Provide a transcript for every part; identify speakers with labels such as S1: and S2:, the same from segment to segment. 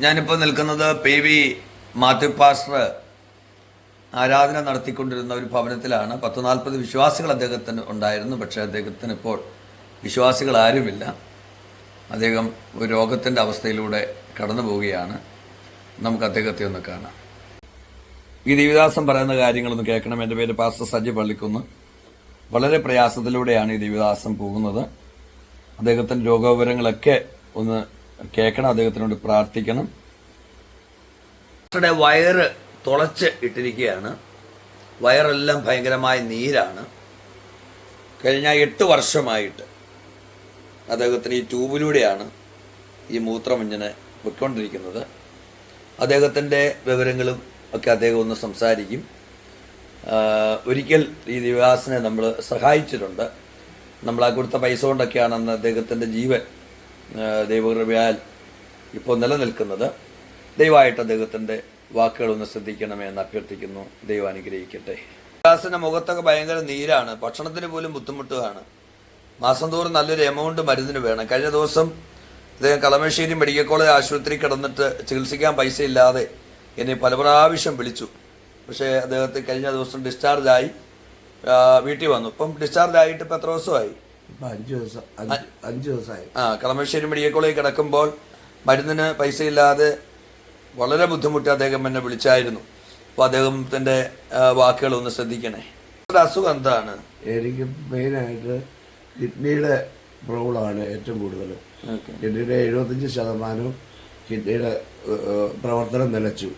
S1: ഞാനിപ്പോൾ നിൽക്കുന്നത് P V Mathew pastor ആരാധന നടത്തിക്കൊണ്ടിരുന്ന ഒരു ഭവനത്തിലാണ്. പത്ത് നാൽപ്പത് വിശ്വാസികൾ അദ്ദേഹത്തിന് ഉണ്ടായിരുന്നു. പക്ഷേ അദ്ദേഹത്തിന് ഇപ്പോൾ വിശ്വാസികൾ ആരുമില്ല. അദ്ദേഹം ഒരു രോഗത്തിന്റെ അവസ്ഥയിലൂടെ കടന്നു പോവുകയാണ്. നമുക്ക് അദ്ദേഹത്തെ ഒന്ന് കാണാം. ഈ ദേവിദാസം പറയുന്ന കാര്യങ്ങളൊന്ന് കേൾക്കണം. എന്റെ പേര് പാസ്റ്റർ സജി പള്ളിക്കുന്ന്. വളരെ പ്രയാസത്തിലൂടെയാണ് ഈ ദേവിദാസം പോകുന്നത്. അദ്ദേഹത്തിന്റെ രോഗവിവരങ്ങളൊക്കെ ഒന്ന് കേൾക്കണം അദ്ദേഹത്തിനോട് പ്രാർത്ഥിക്കണം. ഡോക്ടറുടെ വയറ് തുളച്ച് ഇട്ടിരിക്കുകയാണ്. വയറെല്ലാം ഭയങ്കരമായ നീരാണ്. കഴിഞ്ഞ എട്ട് വർഷമായിട്ട് അദ്ദേഹത്തിന് ഈ ട്യൂബിലൂടെയാണ് ഈ മൂത്രം ഇങ്ങനെ പൊയ്ക്കൊണ്ടിരിക്കുന്നത്. അദ്ദേഹത്തിന്റെ വിവരങ്ങളും ഒക്കെ അദ്ദേഹം ഒന്ന് സംസാരിക്കും. ഒരിക്കൽ ഈ ദിവാസിനെ നമ്മൾ സഹായിച്ചിട്ടുണ്ട്. നമ്മൾ ആ കൊടുത്ത പൈസ കൊണ്ടൊക്കെയാണ് അന്ന് അദ്ദേഹത്തിന്റെ ജീവൻ ദൈവകൃപയാൽ ഇപ്പോൾ നിലനിൽക്കുന്നത് ദൈവമായിട്ട് അദ്ദേഹത്തിന്റെ വാക്കുകളൊന്ന് ശ്രദ്ധിക്കണമേ എന്ന് അഭ്യർത്ഥിക്കുന്നു. ദൈവം അനുഗ്രഹിക്കട്ടെ. ദിവാസിന്റെ മുഖത്തൊക്കെ ഭയങ്കര നീരാണ്. ഭക്ഷണത്തിന് പോലും ബുദ്ധിമുട്ടുകയാണ് മാസം തോറും നല്ലൊരു എമൗണ്ട് മരുന്നിന് വേണം. കഴിഞ്ഞ ദിവസം അദ്ദേഹം കളമശ്ശേരി മെഡിക്കൽ കോളേജ് ആശുപത്രി കിടന്നിട്ട് ചികിത്സിക്കാൻ പൈസ ഇല്ലാതെ എന്നെ പല പ്രാവശ്യം വിളിച്ചു. പക്ഷേ അദ്ദേഹത്തെ കഴിഞ്ഞ ദിവസം ഡിസ്ചാർജായി വീട്ടിൽ വന്നു. ഇപ്പം ഡിസ്ചാർജ് ആയിട്ട് ഇപ്പം എത്ര ദിവസമായി?
S2: അഞ്ചു ദിവസം അഞ്ച് ദിവസമായി
S1: ആ കളമശ്ശേരി മെഡിക്കൽ കോളേജിൽ കിടക്കുമ്പോൾ മരുന്നിന് പൈസ ഇല്ലാതെ വളരെ ബുദ്ധിമുട്ടി അദ്ദേഹം എന്നെ വിളിച്ചായിരുന്നു. അപ്പോൾ അദ്ദേഹത്തിന്റെ വാക്കുകൾ ഒന്ന് ശ്രദ്ധിക്കണേ. അസുഖം എന്താണ്?
S2: എനിക്ക് മെയിനായിട്ട് കിഡ്നിയുടെ പ്രോബ്ലമാണ് ഏറ്റവും കൂടുതൽ. കിഡ്നിയുടെ എഴുപത്തഞ്ച് ശതമാനവും കിഡ്നിയുടെ പ്രവർത്തനം നിലച്ചു.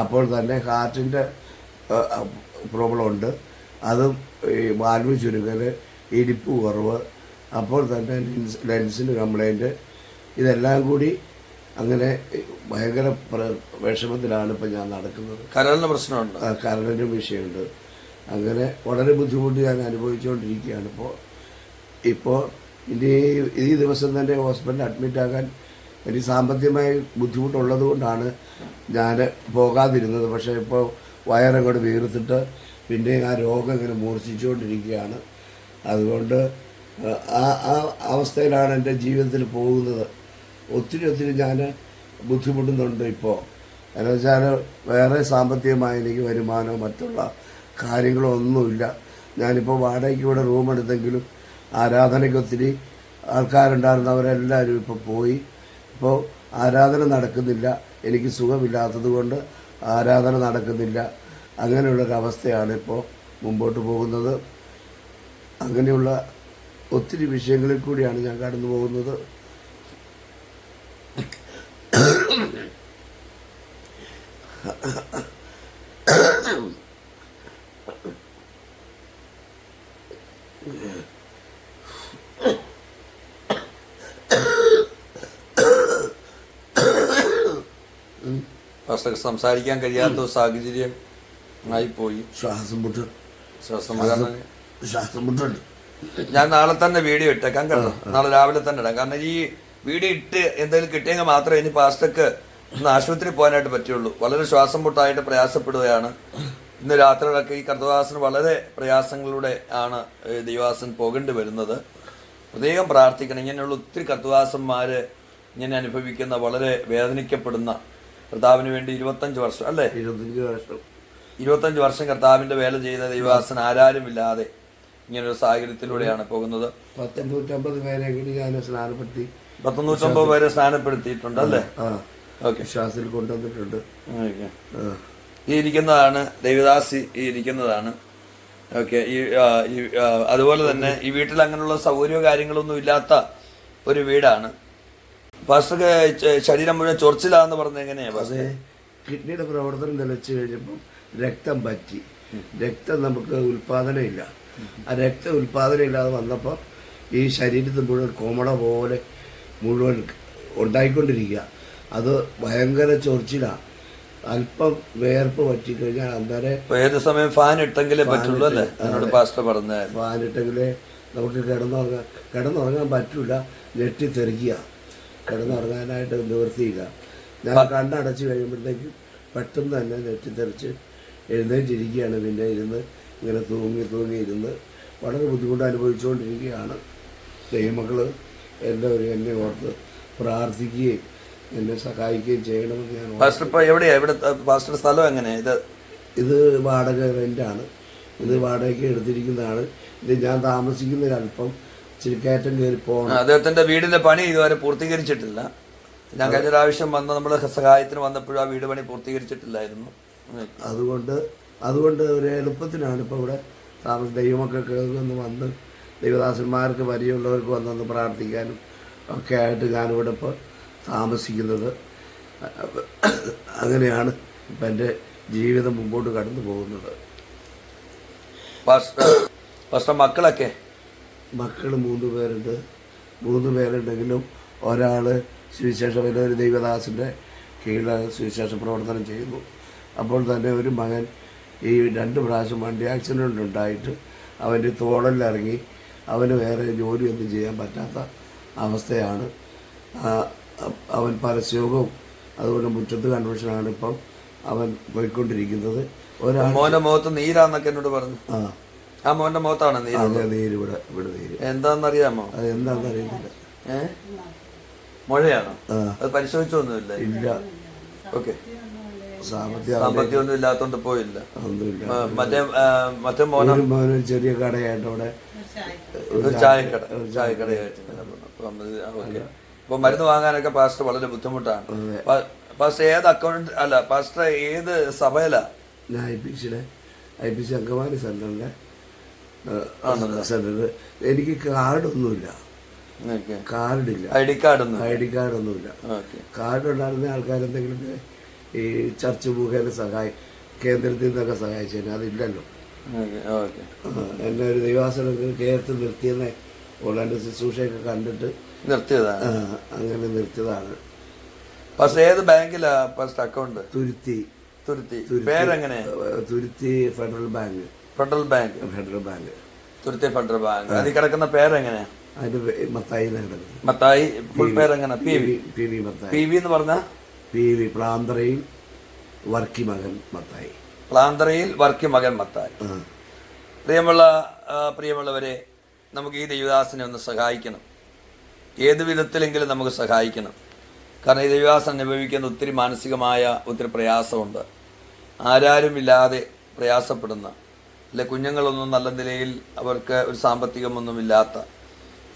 S2: അപ്പോൾ തന്നെ ഹാർട്ടിന്റെ പ്രോബ്ലം ഉണ്ട്. അതും ഈ വാൽവ് ചുരുങ്ങൽ ഇടിപ്പ് കുറവ്. അപ്പോൾ തന്നെ ലെൻസ് ലെൻസിന് കംപ്ലൈന്റ് ഇതെല്ലാം കൂടി അങ്ങനെ ഭയങ്കര പ്ര- വിഷമത്തിലാണ് ഇപ്പം ഞാൻ നടക്കുന്നത്.
S1: കരളിന് പ്രശ്നമുണ്ട്?
S2: ആ, കരളിന്റെ വിഷയമുണ്ട്. അങ്ങനെ വളരെ ബുദ്ധിമുട്ട് ഞാൻ അനുഭവിച്ചുകൊണ്ടിരിക്കുകയാണ് ഇപ്പോൾ ഇപ്പോൾ ഇനി ഈ ദിവസം തന്നെ ഹോസ്പിറ്റലിൽ അഡ്മിറ്റ് ആകാൻ എനിക്ക് സാമ്പത്തികമായി ബുദ്ധിമുട്ടുള്ളത് കൊണ്ടാണ് ഞാൻ പോകാതിരുന്നത്. പക്ഷേ ഇപ്പോൾ വയറങ്ങോട്ട് വീർത്തിട്ട് പിന്നെ ആ രോഗം ഇങ്ങനെ മൂർച്ഛിച്ചുകൊണ്ടിരിക്കുകയാണ്. അതുകൊണ്ട് ആ ആ അവസ്ഥയിലാണ് എന്റെ ജീവിതത്തിൽ പോകുന്നത്. ഒത്തിരി ഒത്തിരി ഞാൻ ബുദ്ധിമുട്ടുന്നുണ്ട് ഇപ്പോൾ. എന്നു വെച്ചാൽ വേറെ സാമ്പത്തികമായ എനിക്ക് വരുമാനമോ മറ്റുള്ള കാര്യങ്ങളോ ഒന്നുമില്ല. ഞാനിപ്പോൾ വാടകയ്ക്ക് ഇവിടെ റൂം എടുത്തെങ്കിലും ആരാധനയ്ക്ക് ഒത്തിരി ആൾക്കാരുണ്ടായിരുന്നവരെല്ലാവരും ഇപ്പോൾ പോയി. ഇപ്പോൾ ആരാധന നടക്കുന്നില്ല. എനിക്ക് സുഖമില്ലാത്തത് കൊണ്ട് ആരാധന നടക്കുന്നില്ല. അങ്ങനെയുള്ളൊരവസ്ഥയാണ് ഇപ്പോൾ മുമ്പോട്ട് പോകുന്നത്. അങ്ങനെയുള്ള ഒത്തിരി വിഷയങ്ങളിൽ കൂടിയാണ് ഞാൻ കടന്നു പോകുന്നത്.
S1: സംസാരിക്കാൻ കഴിയാത്ത സാഹചര്യം ആയിപ്പോയി.
S2: ശ്വാസം മുട്ട്
S1: ശ്വാസം കാരണം
S2: ശ്വാസം
S1: ഞാൻ നാളെ തന്നെ വീഡിയോ ഇട്ടേക്കാം കേട്ടോ. നാളെ രാവിലെ തന്നെ ഇടാം. കാരണം ഈ വീഡിയോ ഇട്ട് എന്തെങ്കിലും കിട്ടിയെങ്കിൽ മാത്രമേ ഇനി പാസ്റ്റക്ക് ഇന്ന് ആശുപത്രി പോകാനായിട്ട് പറ്റുള്ളൂ. വളരെ ശ്വാസം മുട്ടായിട്ട് പ്രയാസപ്പെടുകയാണ്. ഇന്ന് രാത്രികളൊക്കെ ഈ കർത്തവാസന് വളരെ പ്രയാസങ്ങളിലൂടെ ആണ് ദൈവാസൻ പോകേണ്ടി വരുന്നത്. പ്രത്യേകം പ്രാർത്ഥിക്കണം. ഇങ്ങനെയുള്ള ഒത്തിരി കർത്തവാസന്മാർ ഇങ്ങനെ അനുഭവിക്കുന്ന വളരെ വേദനിക്കപ്പെടുന്ന കർത്താവിന് വേണ്ടി ഇരുപത്തഞ്ച് വർഷം അല്ലേ?
S2: ഇരുപത്തഞ്ച് വർഷം.
S1: ഇരുപത്തഞ്ച് വർഷം കർത്താവിന്റെ വേല ചെയ്ത ദൈവാസൻ ആരാരുമില്ലാതെ ഇങ്ങനൊരു സാഹചര്യത്തിലൂടെയാണ് പോകുന്നത്.
S2: പത്തൊമ്പത് പേരെങ്കിലും ഞാൻ സ്നാനപ്പെടുത്തി.
S1: പത്തൊന്നൂറ്റമ്പത് പേരെ സ്നാനപ്പെടുത്തിയിട്ടുണ്ട് അല്ലേ? ഓക്കെ.
S2: വിശ്വാസത്തിൽ കൊണ്ടുവന്നിട്ടുണ്ട്.
S1: ഈ ഇരിക്കുന്നതാണ് ദേവിദാസി ഈ ഇരിക്കുന്നതാണ്. ഓക്കെ. ഈ അതുപോലെ തന്നെ ഈ വീട്ടിൽ അങ്ങനെയുള്ള സൗകര്യമോ കാര്യങ്ങളൊന്നും ഇല്ലാത്ത ഒരു വീടാണ്. പാസ്റ്റർക്ക് ശരീരം മുഴുവൻ ചൊറിച്ചിലാന്ന് പറഞ്ഞത് എങ്ങനെയാ
S2: പക്ഷേ കിഡ്നിയുടെ പ്രവർത്തനം നിലച്ചു കഴിഞ്ഞപ്പം രക്തം പറ്റി. രക്തം നമുക്ക് ഉൽപാദനം ഇല്ല ആ രക്ത ഉൽപാദനം ഇല്ലാതെ വന്നപ്പോൾ ഈ ശരീരത്തിൽ മുഴുവൻ കോമട പോലെ മുഴുവൻ ഉണ്ടായിക്കൊണ്ടിരിക്കുക. അത് ഭയങ്കര ചൊറിച്ചിലാണ് അല്പം വേർപ്പ് പറ്റിക്കഴിഞ്ഞാൽ അന്നേരം
S1: ഏത് സമയം ഫാൻ ഇട്ടെങ്കിലേ പറ്റുള്ളൂ അല്ലേ? എന്നോട് പാസ്റ്റർ ഫാൻ
S2: ഫാനിട്ടെങ്കിലേ നമുക്ക് കിടന്നുറങ്ങാൻ കിടന്നുറങ്ങാൻ പറ്റില്ല ഞെട്ടിത്തെറിക്കുക കിടന്നുറങ്ങാനായിട്ട് നിവർത്തിയില്ല. ഞാൻ കണ്ണടച്ച് കഴിയുമ്പോഴത്തേക്കും പെട്ടെന്ന് തന്നെ ഞെട്ടിത്തെറിച്ച് എഴുന്നേറ്റിരിക്കുകയാണ് പിന്നെ ഇരുന്ന്. ഇങ്ങനെ തൂങ്ങി തൂങ്ങി ഇരുന്ന് വളരെ ബുദ്ധിമുട്ട് അനുഭവിച്ചുകൊണ്ടിരിക്കുകയാണ് ദൈവമക്കൾ എല്ലാവരും എന്നെ ഓർത്ത് പ്രാർത്ഥിക്കുകയും എന്നെ സഹായിക്കുകയും ചെയ്യണമെന്ന് ഞാൻ
S1: ഫാസ്റ്റർ ഇപ്പോൾ എവിടെയാ? ഇവിടെ പാസ്റ്റർ സ്ഥലം എങ്ങനെയാ? ഇത്
S2: ഇത് വാടക റെന്റാണ് ഇത് വാടകയ്ക്ക് എടുത്തിരിക്കുന്നതാണ്. ഇത് ഞാൻ താമസിക്കുന്ന അല്പം ഇച്ചിരി കയറ്റം കയറി പോകണം.
S1: അദ്ദേഹത്തിന്റെ വീടിന്റെ പണി ഇതുവരെ പൂർത്തീകരിച്ചിട്ടില്ല. ഞാൻ കഴിഞ്ഞ പ്രാവശ്യം വന്ന് നമ്മൾ സഹായത്തിന് വന്നപ്പോഴും ആ വീട് പണി പൂർത്തീകരിച്ചിട്ടില്ലായിരുന്നു.
S2: അതുകൊണ്ട് അതുകൊണ്ട് ഒരു എളുപ്പത്തിനാണ് ഇപ്പോൾ ഇവിടെ താമസം ദൈവമൊക്കെ കേൾക്കുന്നു വന്ന് ദൈവദാസന്മാർക്ക് പരിചയമുള്ളവർക്ക് വന്നൊന്ന് പ്രാർത്ഥിക്കാനും ഒക്കെ ആയിട്ട് ഞാനിവിടെ ഇപ്പോൾ താമസിക്കുന്നത്. അങ്ങനെയാണ് ഇപ്പം എന്റെ ജീവിതം മുമ്പോട്ട് കടന്നു പോകുന്നത്.
S1: പാസ്റ്റർ മക്കളൊക്കെ?
S2: മക്കൾ മൂന്ന് പേരുണ്ട്. മൂന്ന് പേരുണ്ടെങ്കിലും ഒരാൾ സുവിശേഷ ഒരു ദൈവദാസിന്റെ കീഴിൽ സുവിശേഷ പ്രവർത്തനം ചെയ്യുന്നു. അപ്പോൾ തന്നെ ഒരു മകൻ ഈ രണ്ട് പ്രാവശ്യം വണ്ടി ആക്സിഡന്റ് ഉണ്ടായിട്ട് അവന്റെ തോളലിറങ്ങി അവന് വേറെ ജോലിയൊന്നും ചെയ്യാൻ പറ്റാത്ത അവസ്ഥയാണ്. അവൻ പരസ്യവും അതുപോലെ മുറ്റത്ത് കൺവെൻഷനാണ് ഇപ്പം അവൻ പോയിക്കൊണ്ടിരിക്കുന്നത്. ഒരാൾ
S1: മോന്റെ മുഖത്ത് നീരാന്നൊക്കെ എന്നോട് പറഞ്ഞു.
S2: ആ.
S1: ആ മോന്റെ മുഖത്താണ് നീര്
S2: നീര് ഇവിടെ ഇവിടെ നീര്
S1: എന്താണെന്നറിയാമോ
S2: അത് എന്താണെന്ന് അറിയത്തില്ല.
S1: ഏഹ് മുഴയാണോ. അത് പരിശോധിച്ചൊന്നുമില്ല.
S2: ഇല്ല.
S1: ഓക്കെ.
S2: സാമ്പത്തിക
S1: സാമ്പത്തികം ഇല്ലാത്തോണ്ട് പോയില്ല. മറ്റേ മറ്റേ മോനെ
S2: ഒരു മോന് ഒരു ചെറിയ കടയായിട്ട് അവിടെ
S1: ഒരു ചായക്കട ചായക്കടയായിട്ട് ഓക്കെ. അപ്പൊ മരുന്ന് വാങ്ങാനൊക്കെ പാസ്റ്റർ വളരെ ബുദ്ധിമുട്ടാണ്. പാസ്റ്റർ ഏത് അക്കൗണ്ട് അല്ല പാസ്റ്റർ ഏത് സഭയിലാ?
S2: ഞാൻ ഐ പി സിയുടെ ഐ പി സി അങ്കമാലി സെന്ററിന്റെ സെന്ററിൽ എനിക്ക് കാർഡൊന്നുമില്ല. കാർഡില്ല.
S1: ഐ ഡി കാർഡ് ഒന്നും
S2: ഐ ഡി കാർഡൊന്നുമില്ല.
S1: ഓക്കെ.
S2: കാർഡ് ഉണ്ടായിരുന്ന ആൾക്കാരെന്തെങ്കിലും ഈ ചർച്ച് മുഖേന സഹായി കേന്ദ്രത്തിൽ നിന്നൊക്കെ സഹായിച്ചേനെ അതില്ലല്ലോ.
S1: Okay okay.
S2: ആ, എന്നെ ഒരു ദൈവാസനത്തിൽ കേരളത്തിൽ നിർത്തിയെന്നെ ഓളാന്റെ ശുശ്രൂഷയൊക്കെ കണ്ടിട്ട്
S1: നിർത്തിയതാണ്
S2: അങ്ങനെ നിർത്തിയതാണ്.
S1: പാസ്റ്റർ ഏത് ബാങ്കിലാ ഫസ്റ്റ് അക്കൗണ്ട്
S2: തുരുത്തി.
S1: തുരുത്തി. പേരെങ്ങനെ?
S2: തുരുത്തി federal bank.
S1: Federal bank.
S2: Federal bank.
S1: തുരുത്തി ഫെഡറൽ ബാങ്ക്. അതിൽ കിടക്കുന്ന പേരെങ്ങനെ?
S2: അതിന്റെ Mathai
S1: Mathai full പേരെങ്ങനെ? P V
S2: P V Mathai.
S1: P V എന്ന് പറഞ്ഞ?
S2: പി വി പ്ലാന്തറയിൽ വർക്കി മകൻ മത്തായി.
S1: പ്ലാന്തറയിൽ വർക്കി മകൻ മത്തായി. പ്രിയമുള്ള പ്രിയമുള്ളവരെ നമുക്ക് ഈ ദൈവദാസനെ ഒന്ന് സഹായിക്കണം. ഏത് വിധത്തിലെങ്കിലും നമുക്ക് സഹായിക്കണം. കാരണം ഈ ദൈവദാസൻ അനുഭവിക്കുന്ന ഒത്തിരി മാനസികമായ ഒത്തിരി പ്രയാസമുണ്ട്. ആരാരുമില്ലാതെ പ്രയാസപ്പെടുന്ന അല്ലെ കുഞ്ഞുങ്ങളൊന്നും നല്ല നിലയിൽ അവർക്ക് ഒരു സാമ്പത്തികമൊന്നുമില്ലാത്ത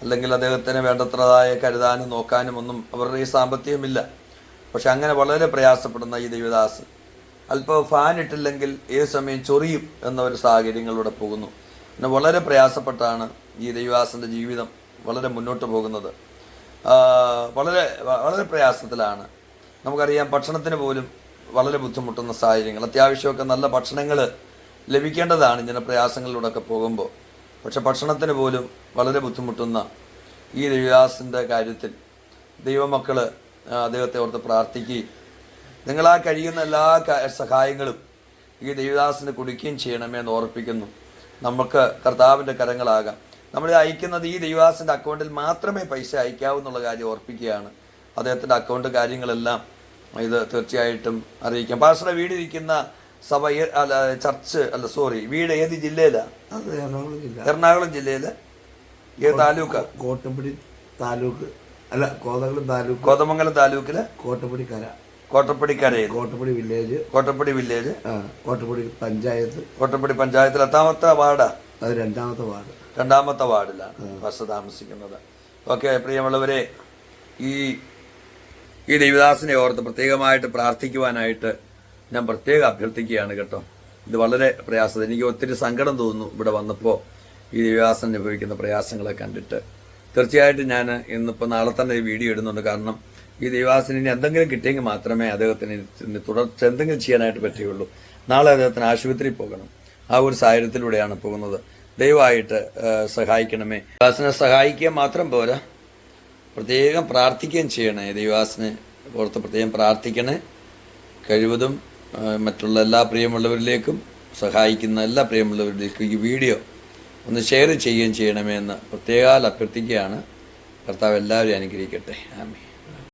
S1: അല്ലെങ്കിൽ അദ്ദേഹത്തിന് വേണ്ടത്രതായ കരുതാനും നോക്കാനും ഒന്നും അവരുടെ ഈ സാമ്പത്തികമില്ല. പക്ഷെ അങ്ങനെ വളരെ പ്രയാസപ്പെടുന്ന ഈ ദേവദാസ് അല്പം ഫാൻ ഇട്ടില്ലെങ്കിൽ ഏത് സമയം ചൊറിയും എന്ന ഒരു സാഹചര്യങ്ങളിലൂടെ പോകുന്നു. പിന്നെ വളരെ പ്രയാസപ്പെട്ടാണ് ഈ ദൈവദാസന്റെ ജീവിതം വളരെ മുന്നോട്ട് പോകുന്നത്. വളരെ വളരെ പ്രയാസത്തിലാണ്. നമുക്കറിയാം ഭക്ഷണത്തിന് പോലും വളരെ ബുദ്ധിമുട്ടുന്ന സാഹചര്യങ്ങൾ. അത്യാവശ്യമൊക്കെ നല്ല ഭക്ഷണങ്ങൾ ലഭിക്കേണ്ടതാണ് ഇങ്ങനെ പ്രയാസങ്ങളിലൂടെ ഒക്കെ പോകുമ്പോൾ. പക്ഷെ ഭക്ഷണത്തിന് പോലും വളരെ ബുദ്ധിമുട്ടുന്ന ഈ ദേവദാസിന്റെ കാര്യത്തിൽ ദൈവമക്കൾ അദ്ദേഹത്തെ ഓർത്ത് പ്രാർത്ഥിക്കുകയും നിങ്ങളാ കഴിയുന്ന എല്ലാ സഹായങ്ങളും ഈ ദേവദാസിന് കൊടുക്കുകയും ചെയ്യണമേ എന്ന് ഓർപ്പിക്കുന്നു. നമുക്ക് കർത്താവിന്റെ കരങ്ങളാകാം. നമ്മൾ അയക്കുന്നത് ഈ ദേവദാസിന്റെ അക്കൗണ്ടിൽ മാത്രമേ പൈസ അയക്കാവൂ എന്നുള്ള കാര്യം ഓർപ്പിക്കുകയാണ്. അദ്ദേഹത്തിന്റെ അക്കൗണ്ട് കാര്യങ്ങളെല്ലാം ഇത് തീർച്ചയായിട്ടും അറിയിക്കാം. പാസ്റ്ററുടെ വീടിരിക്കുന്ന സഭ അല്ല ചർച്ച് അല്ല സോറി വീട് ഏത് ജില്ലയിലാണ്
S2: എറണാകുളം
S1: ജില്ലയിൽ ഏത് താലൂക്കാണ്
S2: കോട്ടപ്പടി താലൂക്ക്. അല്ല കോതമംഗലം താലൂക്ക്
S1: കോതമംഗലം താലൂക്കിൽ
S2: കോട്ടപ്പടി കര
S1: കോട്ടപ്പടിക്കരയിൽ
S2: കോട്ടപ്പടി വില്ലേജ്.
S1: കോട്ടപ്പടി വില്ലേജ്.
S2: കോട്ടപ്പടി പഞ്ചായത്ത്.
S1: കോട്ടപ്പടി പഞ്ചായത്തിൽ എത്താമത്തെ വാർഡാ?
S2: അത് രണ്ടാമത്തെ വാർഡ്.
S1: രണ്ടാമത്തെ വാർഡിലാണ് ബസ് താമസിക്കുന്നത്. ഓക്കെ പ്രിയമുള്ളവരെ ഈ ഈ ദേവിദാസിനെ ഓർത്ത് പ്രത്യേകമായിട്ട് പ്രാർത്ഥിക്കുവാനായിട്ട് ഞാൻ പ്രത്യേകം അഭ്യർത്ഥിക്കുകയാണ് കേട്ടോ. ഇത് വളരെ പ്രയാസം എനിക്ക് ഒത്തിരി സങ്കടം തോന്നുന്നു ഇവിടെ വന്നപ്പോൾ ഈ ദേവിദാസൻ അനുഭവിക്കുന്ന പ്രയാസങ്ങളെ കണ്ടിട്ട്. തീർച്ചയായിട്ടും ഞാൻ ഇന്നിപ്പോൾ നാളെ തന്നെ ഈ വീഡിയോ ഇടുന്നുണ്ട്. കാരണം ഈ ദേവാസിന് ഇനി എന്തെങ്കിലും കിട്ടിയെങ്കിൽ മാത്രമേ അദ്ദേഹത്തിന് തുടർച്ച എന്തെങ്കിലും ചെയ്യാനായിട്ട് പറ്റുകയുള്ളൂ. നാളെ അദ്ദേഹത്തിന് ആശുപത്രിയിൽ പോകണം. ആ ഒരു സാഹചര്യത്തിലൂടെയാണ് പോകുന്നത്. ദയവായിട്ട് സഹായിക്കണമേ. ദേവാസിനെ സഹായിക്കുക മാത്രം പോരാ. പ്രത്യേകം പ്രാർത്ഥിക്കുകയും ചെയ്യണേ. ദൈവാസിനെ ഓർത്ത് പ്രത്യേകം പ്രാർത്ഥിക്കണേ. കഴിവതും മറ്റുള്ള എല്ലാ പ്രിയമുള്ളവരിലേക്കും സഹായിക്കുന്ന എല്ലാ പ്രിയമുള്ളവരിലേക്കും ഈ വീഡിയോ ഒന്ന് ഷെയർ ചെയ്യുകയും ചെയ്യണമേ എന്ന് പ്രത്യേകാൽ അഭ്യർത്ഥിക്കുകയാണ്. കർത്താവ് എല്ലാവരെയും അനുഗ്രഹിക്കട്ടെ. ആമേ